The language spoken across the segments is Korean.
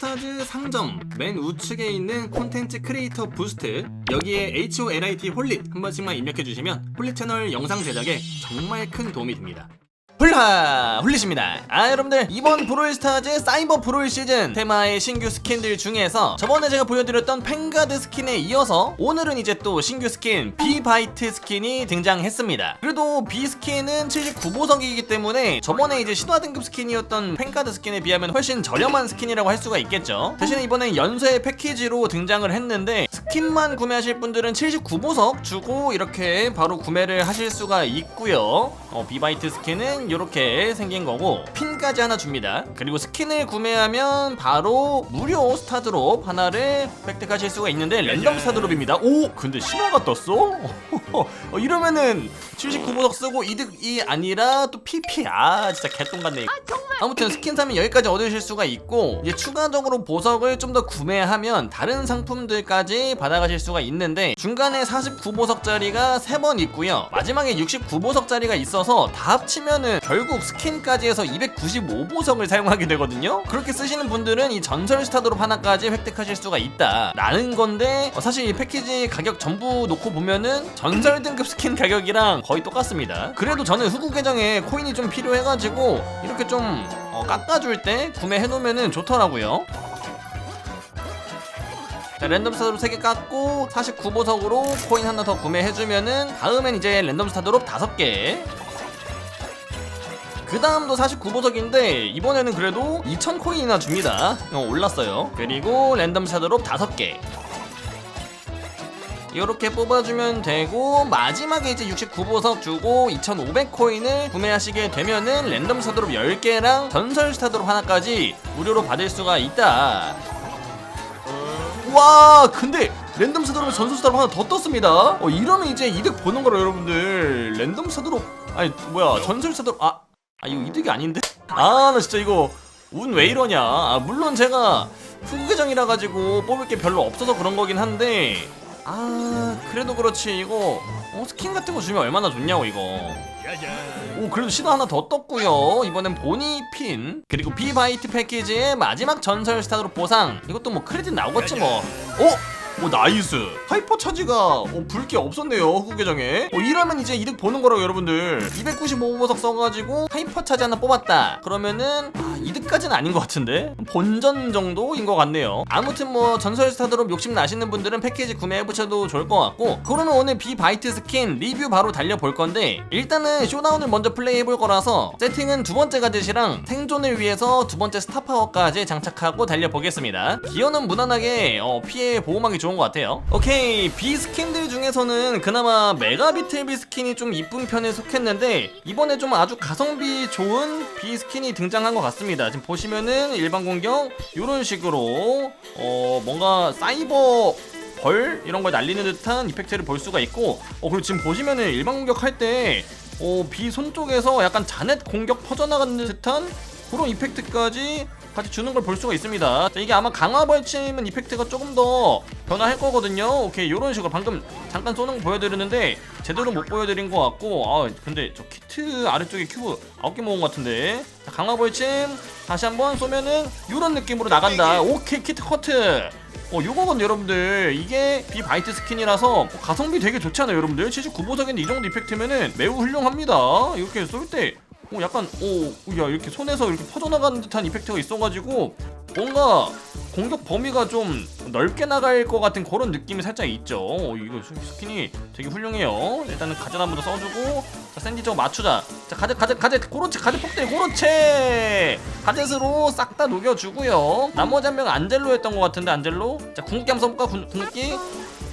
브롤스타즈 상점 맨 우측에 있는 콘텐츠 크리에이터 부스트 여기에 HOLIT 홀릿 한 번씩만 입력해 주시면 홀릿 채널 영상 제작에 정말 큰 도움이 됩니다. 훌라 훌리십니다. 아 여러분들 이번 브롤스타즈 사이버 브롤 시즌 테마의 신규 스킨들 중에서 저번에 제가 보여드렸던 펜가드 스킨에 이어서 오늘은 이제 또 신규 스킨 비바이트 스킨이 등장했습니다. 그래도 B 스킨은 79보석이기 때문에 저번에 이제 신화 등급 스킨이었던 펜가드 스킨에 비하면 훨씬 저렴한 스킨이라고 할 수가 있겠죠. 대신에 이번엔 연쇄 패키지로 등장을 했는데 스킨만 구매하실 분들은 79보석 주고 이렇게 바로 구매를 하실 수가 있고요. 어, 비바이트 스킨은 이렇게 생긴 거고 핀까지 하나 줍니다 그리고 스킨을 구매하면 바로 무료 스타드롭 하나를 획득하실 수가 있는데 랜덤 스타드롭입니다 오 근데 신화가 떴어? 어, 이러면은 79보석 쓰고 이득이 아니라 또 PP 아 진짜 개똥 같네 이거. 아무튼 스킨 사면 여기까지 얻으실 수가 있고 이제 추가적으로 보석을 좀 더 구매하면 다른 상품들까지 받아가실 수가 있는데 중간에 49보석짜리가 3번 있고요. 마지막에 69보석짜리가 있어서 다 합치면은 결국 스킨까지 해서 295보석을 사용하게 되거든요? 그렇게 쓰시는 분들은 이 전설 스타드롭 하나까지 획득하실 수가 있다 라는 건데 어, 사실 이 패키지 가격 전부 놓고 보면은 전설 등급 스킨 가격이랑 거의 똑같습니다. 그래도 저는 후구 계정에 코인이 좀 필요해가지고 이렇게 좀 어, 깎아줄 때 구매해 놓으면 좋더라고요. 자, 랜덤 스타드롭 3개 깎고 49보석으로 코인 하나 더 구매해주면은 다음엔 이제 랜덤 스타드롭 5개. 그 다음도 49보석인데 이번에는 그래도 2000코인이나 줍니다. 어, 올랐어요. 그리고 랜덤 스타드롭 5개. 이렇게 뽑아주면 되고 마지막에 이제 69보석 주고 2,500코인을 구매하시게 되면은 랜덤 스타드롭 10개랑 전설 스타드롭 하나까지 무료로 받을 수가 있다. 와 근데 랜덤 스타드롭 전설 스타드롭 하나 더 떴습니다. 어, 이러면 이제 이득 보는 거라 여러분들 랜덤 스타드롭 아니 뭐야 전설 스타드롭 아, 아 이거 이득이 아닌데? 아 나 진짜 이거 운 왜 이러냐? 아, 물론 제가 후구 계정이라 가지고 뽑을 게 별로 없어서 그런 거긴 한데 아 그래도 그렇지. 이거 어, 스킨 같은 거 주면 얼마나 좋냐고 이거. 오 그래도 신화 하나 더 떴고요. 이번엔 보니 핀 그리고 비바이트 패키지의 마지막 전설 스타드로 보상. 이것도 뭐 크레딧 나오겠지 뭐. 어? 오 나이스. 하이퍼 차지가 어, 붉게 없었네요 후구 계정에. 어, 이러면 이제 이득 보는 거라고 여러분들. 295보석 써가지고 하이퍼 차지 하나 뽑았다. 그러면은 아, 이득까지는 아닌 것 같은데? 본전 정도인 것 같네요. 아무튼 뭐 전설 스타드롭 욕심 나시는 분들은 패키지 구매해보셔도 좋을 것 같고 그러면 오늘 비바이트 스킨 리뷰 바로 달려볼 건데 일단은 쇼다운을 먼저 플레이해볼 거라서 세팅은 두 번째 가젯이랑 생존을 위해서 두 번째 스타파워까지 장착하고 달려보겠습니다. 기어는 무난하게 어, 피해 보호막이 좋은 것 같아요 오케이 B 스킨들 중에서는 그나마 메가 비틀 비 스킨이 좀 이쁜 편에 속했는데 이번에 좀 아주 가성비 좋은 B 스킨이 등장한 것 같습니다 지금 보시면은 일반 공격 이런 식으로 어 뭔가 사이버 벌 이런 걸 날리는 듯한 이펙트를 볼 수가 있고 어 그리고 지금 보시면은 일반 공격할 때 어, B 손 쪽에서 약간 자넷 공격 퍼져나가는 듯한 그런 이펙트까지 같이 주는 걸 볼 수가 있습니다. 자, 이게 아마 강화 벌침은 이펙트가 조금 더 변화할 거거든요. 오케이, 이런 식으로 방금 잠깐 쏘는 거 보여드렸는데 제대로 못 보여드린 것 같고, 아 근데 저 키트 아래쪽에 큐브 9개 모은 것 같은데. 자, 강화 벌침 다시 한번 쏘면은 이런 느낌으로 나간다. 오케이, 키트 커트. 어, 요거건 여러분들 이게 비바이트 스킨이라서 가성비 되게 좋지 않아요 여러분들 79보석인데 이 정도 이펙트면은 매우 훌륭합니다 이렇게 쏠때 어, 약간 오야 이렇게 손에서 이렇게 퍼져나가는 듯한 이펙트가 있어가지고 뭔가 공격 범위가 좀 넓게 나갈 것 같은 그런 느낌이 살짝 있죠. 어, 이거 스- 스킨이 되게 훌륭해요. 일단은 가젯 한번 더 써주고 자 샌디 저거 맞추자. 자 가젯 가젯 가젯 그렇지 가젯 폭대 그렇지 가젯으로 싹 다 녹여주고요. 나머지 한 명은 안젤로였던 것 같은데 안젤로? 자 궁극기 한번 써볼까? 궁- 궁극기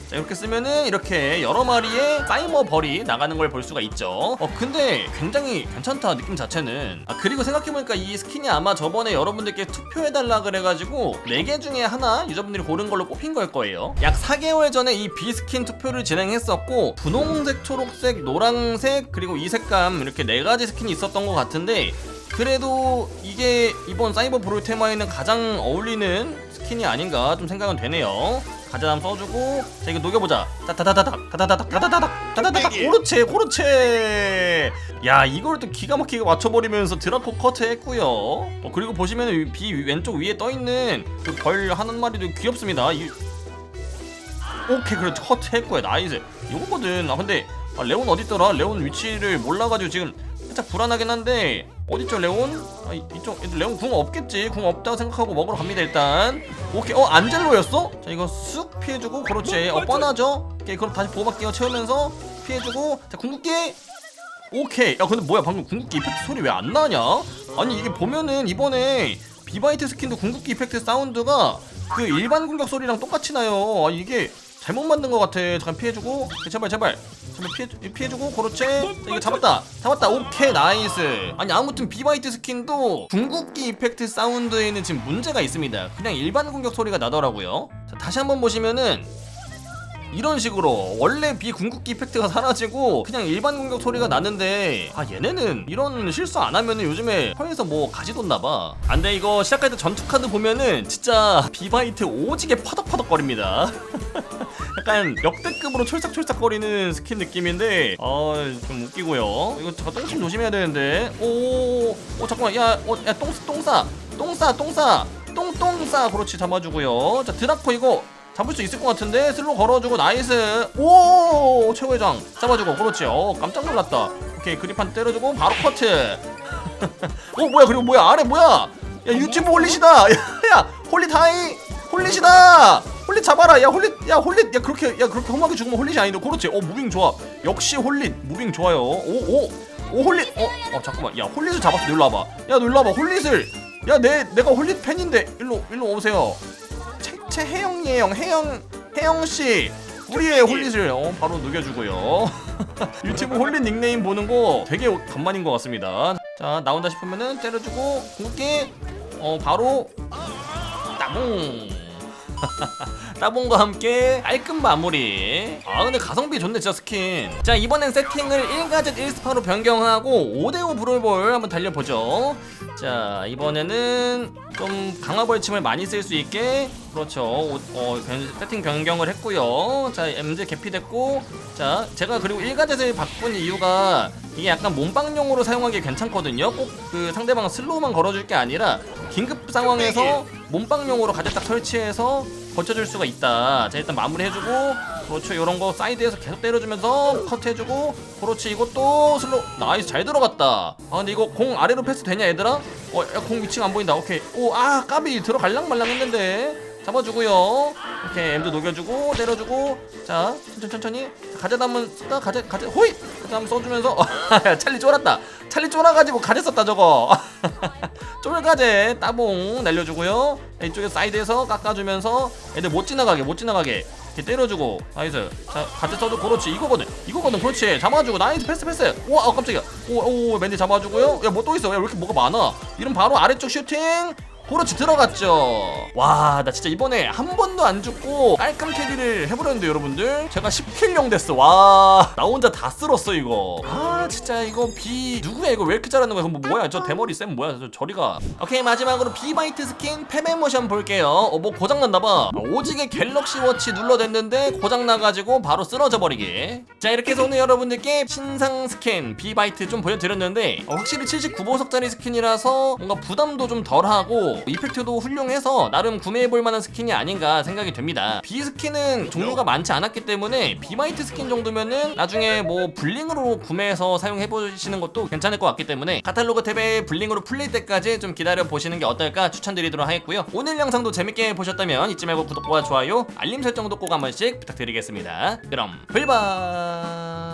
자 이렇게 쓰면은 이렇게 여러 마리의 사이버 벌이 나가는 걸 볼 수가 있죠. 어 근데 굉장히 괜찮다 느낌 자체는. 아 그리고 생각해보니까 이 스킨이 아마 저번에 여러분들께 투표해달라 그래가지고 4개 중에 하나 유저분들이 고른 걸로 뽑힌 걸 거예요. 약 4개월 전에 이 비스킨 투표를 진행했었고 분홍색 초록색 노란색 그리고 이 색감 이렇게 4가지 스킨이 있었던 것 같은데 그래도 이게 이번 사이버 브롤 테마에는 가장 어울리는 스킨이 아닌가 좀 생각은 되네요. 가자 한번 써주고 자 이거 녹여보자. 따다다다닥 다다다닥 다다다닥 다다다닥 그렇지 그렇지. 야 이걸 또 기가 막히게 맞춰버리면서 드라코 커트했고요. 어, 그리고 보시면 비 왼쪽 위에 떠있는 그 벌 하는 마리도 귀엽습니다. 이... 오케이 그래 커트했고요. 나이스. 이거거든. 아 근데 아, 레온 어딨더라? 레온 위치를 몰라가지고 지금 살짝 불안하긴 한데 어딨죠 레온? 아 이- 이쪽 레온 궁 없겠지 궁 없다고 생각하고 먹으러 갑니다 일단 오케이 어 안젤로였어? 자 이거 쑥 피해주고 그렇지 어 뻔하죠? 오케이 그럼 다시 보호막기어 채우면서 피해주고 자 궁극기 오케이 야 근데 뭐야 방금 궁극기 이펙트 소리 왜 안 나냐? 아니 이게 보면은 이번에 비바이트 스킨도 궁극기 이펙트 사운드가 그 일반 공격 소리랑 똑같이 나요 아 이게 잘못 만든 것 같아. 잠깐 피해주고. 제발 제발. 제발 피해, 피해주고. 그렇지. 자, 이거 잡았다. 잡았다. 오케이 나이스. 아니 아무튼 비바이트 스킨도 궁극기 이펙트 사운드에는 지금 문제가 있습니다. 그냥 일반 공격 소리가 나더라고요. 자, 다시 한번 보시면은 이런 식으로 원래 비궁극기 이펙트가 사라지고 그냥 일반 공격 소리가 나는데 아 얘네는 이런 실수 안 하면은 요즘에 혀에서 뭐 가지뒀나봐. 안돼 이거 시작할 때 전투 카드 보면은 진짜 비바이트 오지게 파덕파덕거립니다. 약간 역대급으로 촐싹촐싹거리는 스킨 느낌인데 아좀 웃기고요. 이거 잠깐 똥침 조심해야 되는데. 오오 잠깐만. 야어야똥 똥싸 똥싸 똥싸. 똥똥싸. 그렇지 잡아주고요. 자 드라코 이거 잡을 수 있을 것 같은데 슬로 걸어주고 나이스. 오 최고의장 잡아주고 그렇지 어 깜짝 놀랐다. 오케이 그립한 때려주고 바로 커트. 어 뭐야 그리고 뭐야 아래 뭐야? 야 유튜브 홀릿이다. 야, 하이 홀릿이다. 홀릿 잡아라. 야 홀릿 야 홀릿 야 그렇게 야 그렇게 험하게 죽으면 홀릿이 아닌데 그렇지. 어 무빙 좋아. 역시 홀릿 무빙 좋아요. 오오 오 홀릿 어, 어 잠깐만. 야 홀릿을 잡았어 와봐. 야 와봐. 홀릿을 야 내 내가 홀릿 팬인데. 일로 일로 오세요 채, 채혜영이에요. 혜영 혜영씨. 우리의 홀릿을 어, 바로 녹여주고요. 유튜브 홀릿 닉네임 보는 거 되게 간만인 것 같습니다. 자 나온다 싶으면은 때려주고 궁극기. 어 바로. 따봉. 따봉과 함께 깔끔 마무리. 아 근데 가성비 좋네 진짜 스킨. 자 이번엔 세팅을 1가젯 1스파로 변경하고 5대5 브롤볼 한번 달려보죠. 자 이번에는 좀 강화 벌침을 많이 쓸 수 있게 그렇죠. 오- 어, 변- 세팅 변경을 했고요. 자 MZ 개피 됐고. 자 제가 그리고 1가젯을 바꾼 이유가 이게 약간 몸빵용으로 사용하기 괜찮거든요. 꼭 그 상대방 슬로우만 걸어줄 게 아니라 긴급 상황에서 몸빵용으로 가젯 딱 설치해서 버텨줄 수가 있다. 자 일단 마무리 해주고. 그렇죠. 요런 거 사이드에서 계속 때려주면서 컷 해주고. 그렇지. 이것도 슬로우. 나이스. 잘 들어갔다. 아 근데 이거 공 아래로 패스 되냐 얘들아? 어공 위치가 안 보인다. 오케이. 오 아 까비. 들어갈랑 말랑 했는데 잡아주고요. 오케이 M도 녹여주고 때려주고 자 천천히 천천히. 가젯 한번 쓰다 가젯 가젯 호이 가젯 한번 써주면서. 찰리 쫄았다. 찰리 쫄아가지고 가젯 썼다 저거. 쫄가젯 따봉 날려주고요. 이쪽에 사이드에서 깎아주면서 애들 못 지나가게 못 지나가게 이렇게 때려주고. 나이스. 자 가젯 써도 그렇지. 이거거든. 이거거든. 그렇지. 잡아주고. 나이스. 패스 패스. 우와 어, 깜짝이야. 오오 맨디 잡아주고요. 야 뭐 또 있어? 야 왜 이렇게 뭐가 많아? 이름 바로 아래쪽 슈팅 그렇지 들어갔죠. 와 나 진짜 이번에 한 번도 안 죽고 깔끔 캐리를 해버렸는데 여러분들 제가 10킬령 됐어. 와 나 혼자 다 쓸었어 이거. 아 진짜 이거 비 누구야? 이거 왜 이렇게 잘하는 거야? 뭐 뭐야? 저 대머리 쌤 뭐야? 저 저리가. 오케이 마지막으로 비바이트 스킨 패배 모션 볼게요. 어뭐 고장났나봐. 오지게 갤럭시 워치 눌러댔는데 고장나가지고 바로 쓰러져 버리게. 자 이렇게 해서 오늘 여러분들께 신상 스킨 비바이트 좀 보여드렸는데 어, 확실히 79보석짜리 스킨이라서 뭔가 부담도 좀 덜하고 이펙트도 훌륭해서 나름 구매해볼 만한 스킨이 아닌가 생각이 됩니다. 비 스킨은 종류가 많지 않았기 때문에 비바이트 스킨 정도면은 나중에 뭐 블링으로 구매해서 사용해보시는 것도 괜찮을 것 같기 때문에 카탈로그 탭에 블링으로 풀릴 때까지 좀 기다려 보시는 게 어떨까 추천드리도록 하겠고요. 오늘 영상도 재밌게 보셨다면 잊지 말고 구독과 좋아요 알림 설정도 꼭 한 번씩 부탁드리겠습니다. 그럼 불바